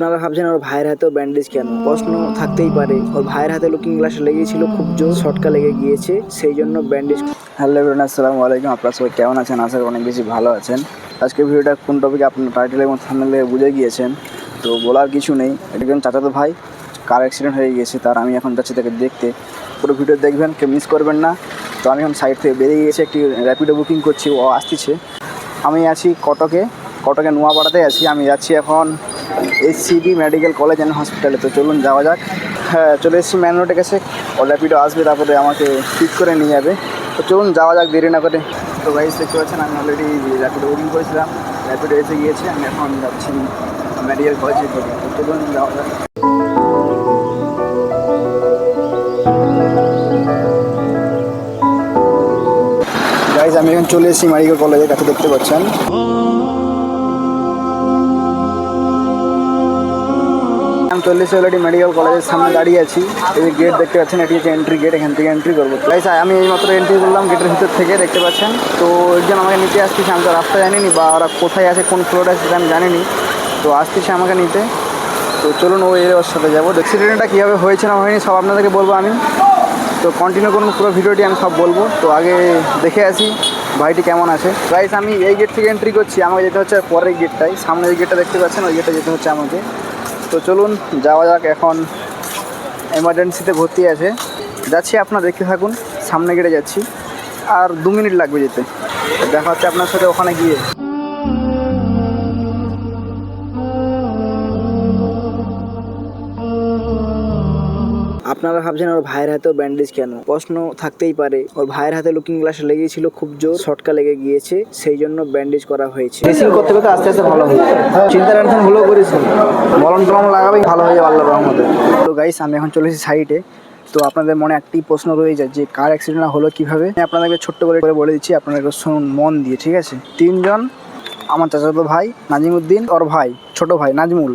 আপনারা ভাবছেন ওর ভাইয়ের হাতেও ব্যান্ডেজ কেন? প্রশ্ন থাকতেই পারে। ওর ভাইয়ের হাতে লুকিং গ্লাস লেগেছিল খুব জোর শটকা লেগে গিয়েছে সেই জন্য ব্যান্ডেজ হ্যালো এভরিওয়ান আসসালামু আলাইকুম। আপনারা সবাই কেমন আছেন? আশা করি অনেক বেশি ভালো আছেন। আজকের ভিডিওটা কোন টপিকে আপনার টাইটেল এবং থাম্বনেলে বুঝে গিয়েছেন। তো বলার কিছু নেই। এটা একজন চাচাতো ভাই কার অ্যাক্সিডেন্ট হয়ে গিয়েছে তার আমি এখন যাচ্ছি তাকে দেখতে। পুরো ভিডিও দেখবেন কেউ মিস করবেন না। তো আমি এখন সাইড থেকে বেরিয়ে গিয়েছি একটি র্যাপিডো বুকিং করছি ও আসতেছে। আমি আছি কটকে কটকে নোয়াপাড়াতে আছি। আমি যাচ্ছি এখন এইচসিবি মেডিকেল কলেজ অ্যান্ড হসপিটালে। তো চলুন যাওয়া যাক। হ্যাঁ চলে এসেছি ম্যান রোডে কাছে ও আসবে, তারপরে আমাকে পিক করে নিয়ে যাবে। তো চলুন যাওয়া যাক, দেরি না করে। তো গাইজ দেখতে পাচ্ছেন, আমি অলরেডি র্যাপিডো বুকিং করেছিলাম। র্যাপিডো এসে গিয়েছে, আমি এখন যাচ্ছি মেডিকেল কলেজের দিকে। তো চলুন যাওয়া যাক। আমি এখন চলে এসেছি মেডিকেল কলেজের কাছে, দেখতে পাচ্ছেন। আমি চলে এসেছি অলরেডি মেডিকেল কলেজের সামনে দাঁড়িয়ে আছি। এই যে গেট দেখতে পাচ্ছেন, এটি হচ্ছে এন্ট্রি গেট এখান থেকে এন্ট্রি করব। গাইজ আমি এইমাত্র এন্ট্রি করলাম গেটের ভিতর থেকে দেখতে পাচ্ছেন। তো একজন আমাকে নিতে আসতেছে, আমি তো রাস্তা জানিনি বা ওরা কোথায় আছে, কোন ফ্লোরে আছে আমি জানিনি। তো আসতেছে আমাকে নিতে। তো চলুন ওই ওর সাথে যাব। অ্যাক্সিডেন্টটা কীভাবে হয়েছে না হয়নি, সব আপনাদেরকে বলব আমি। তো কন্টিনিউ করুন, পুরো ভিডিওটি আমি সব বলব। তো আগে দেখে আসি, ভাইটি কেমন আছে। গাইস আমি এই গেট থেকে এন্ট্রি করছি, আমাকে যেতে হচ্ছে পরের গেটটাই সামনে যে গেটটা দেখতে পাচ্ছেন, ওই গেটটা যেতে হচ্ছে আমাকে। তো চলুন, যাওয়া যাক এখন এমার্জেন্সিতে ভর্তি আছে। যাচ্ছি আপনার, দেখতে থাকুন, সামনে গেড়ে যাচ্ছি। আর দু মিনিট লাগবে যেতে। দেখা হচ্ছে আপনার সাথে ওখানে গিয়ে। আপনারা ভাবছেন ওর ভাইয়ের হাতেও ব্যান্ডেজ কেন? প্রশ্ন থাকতেই পারে। ওর ভাইয়ের হাতে লুকিং গ্লাস লেগেছিল, খুব জোর শটকা লেগে গিয়েছে, সেই জন্য ব্যান্ডেজ করা হয়েছে। ড্রেসিং করতে করতে আস্তে আস্তে ভালো হয়েছে। চিন্তা টেনশন নি। মলম টলম লাগাবেই, ভালো হয়ে যাবে আল্লাহর রহমতে। তো গাইস আমি এখন চলে এসেছি সাইডে তো আপনাদের মনে একটি প্রশ্ন রয়ে যায় যে, কার অ্যাক্সিডেন্ট হলো কীভাবে? আপনাদেরকে ছোট্ট করে করে বলে দিচ্ছি আপনাদেরকে শুনুন মন দিয়ে, ঠিক আছে? তিনজন, আমার চাচাতো ভাই, নাজিমুদ্দিন, ওর ভাই, ছোট ভাই, নাজমুল।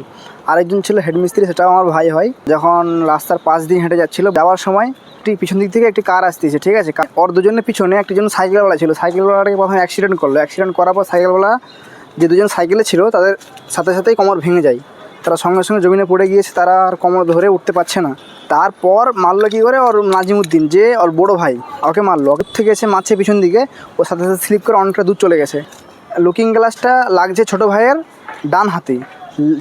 আরেকজন ছিল হেডমিস্ত্রি, সেটাও আমার ভাই হয়, যখন রাস্তার পাশ দিয়ে হেঁটে যাচ্ছিল, যাওয়ার সময় একটি পিছন দিক থেকে একটি কার আসতেছে, ঠিক আছে? ওর দুজনের পিছনে একটি জন সাইকেলওয়ালা ছিল। সাইকেলওয়ালাটাকে প্রথমে অ্যাক্সিডেন্ট করল। অ্যাক্সিডেন্ট করার পর সাইকেলওয়ালা যে দুজন সাইকেলে ছিল, তাদের সাথে সাথেই কোমর ভেঙে যায়। তারা সঙ্গে সঙ্গে জমিনে পড়ে গিয়েছে, তারা আর কোমর ধরে উঠতে পারছে না। তারপর মারলো কী করে ওর নাজিমুদ্দিন, যে ওর বড় ভাই, ওকে মারলো। ওর থেকে এসে মারছে পিছন দিকে ওর সাথে সাথে স্লিপ করে অনেকটা দূর চলে গেছে। লুকিং গ্লাসটা লাগছে ছোটো ভাইয়ের ডান হাতে।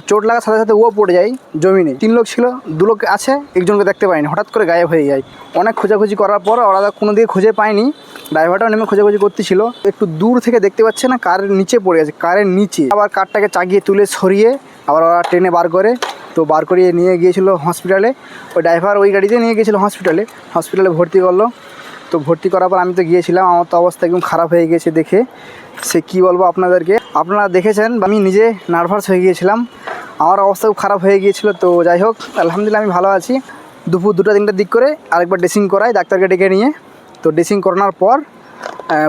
চোট লাগার সাথে সাথে ও পড়ে যায় জমিনে। তিন লোক ছিল, দু লোক আছে, একজনকে দেখতে পায়নি হঠাৎ করে গায়েব হয়ে যায়। অনেক খোঁজাখুঁজি করার পর ওরা কোনো দিকে খুঁজে পায়নি। ড্রাইভারটাও নেমে খোঁজাখুঁজি করতেছিল। একটু দূর থেকে দেখতে পাচ্ছে না, কারের নিচে পড়ে আছে, কারের নিচে। আবার কারটাকে চাগিয়ে তুলে সরিয়ে আবার ওরা ট্রেনে বার করে। তো বার করিয়ে নিয়ে গিয়েছিল হসপিটালে। ওই ড্রাইভার ওই গাড়িতে নিয়ে গিয়েছিল হসপিটালে। হসপিটালে ভর্তি করল। তো ভর্তি করার পর আমি তো গিয়েছিলাম। আমার তো অবস্থা একদম খারাপ হয়ে গিয়েছে দেখে। সে কি বলব আপনাদেরকে? আপনারা দেখেছেন আমি নিজে নার্ভাস হয়ে গিয়েছিলাম। আমার অবস্থা খুব খারাপ হয়ে গিয়েছিল, তো যাই হোক, আলহামদুলিল্লাহ আমি ভালো আছি। দুপুর দুটো তিনটার দিক করে আরেকবার ড্রেসিং করাই, ডাক্তারকে ডেকে নিয়ে। তো ড্রেসিং করানোর পর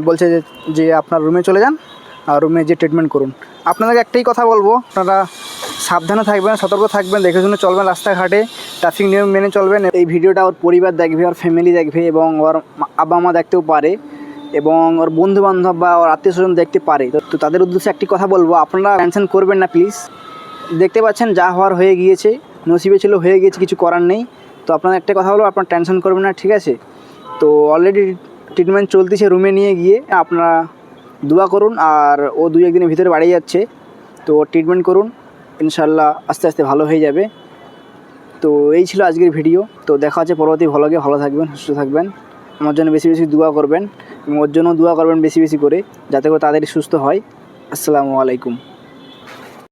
বলছে যে আপনার রুমে চলে যান, আর রুমে যে ট্রিটমেন্ট করুন। আপনাদেরকে একটাই কথা বলব, আপনারা সাবধানে থাকবেন, সতর্ক থাকবেন, দেখে শুনে চলবেন রাস্তাঘাটে ট্রাফিক নিয়ম মেনে চলবেন। এই ভিডিওটা ওর পরিবার দেখবে, ওর ফ্যামিলি দেখবে এবং ওর আব্বা মা দেখতেও পারে। এবং ওর বন্ধু বান্ধব বা ওর আত্মীয় স্বজন দেখতে পারে। তো- তাদের উদ্দেশ্যে একটি কথা বলব, আপনারা টেনশন করবেন না প্লিজ দেখতে পাচ্ছেন যা হওয়ার হয়ে গিয়েছে, নসিবে ছিল, হয়ে গিয়েছে, কিছু করার নেই। তো আপনারা একটা কথা বলব, আপনারা টেনশন করবেন না, ঠিক আছে? তো অলরেডি ট্রিটমেন্ট চলতেছে রুমে নিয়ে গিয়ে, আপনারা দোয়া করুন, আর ও দুই একদিনের ভিতরে বাড়ি যাচ্ছে। তো ট্রিটমেন্ট করুন ইনশাল্লাহ আস্তে আস্তে ভালো হয়ে যাবে। তো এই ছিল আজকের ভিডিও তো দেখা হচ্ছে পরবর্তী ভ্লগে ভালো থাকবেন, সুস্থ থাকবেন। আমার জন্য বেশি বেশি দোয়া করবেন। এবং ওর জন্য দোয়া করবেন বেশি বেশি করে, যাতে করে তাদের সুস্থ হয়। আসসালামু আলাইকুম।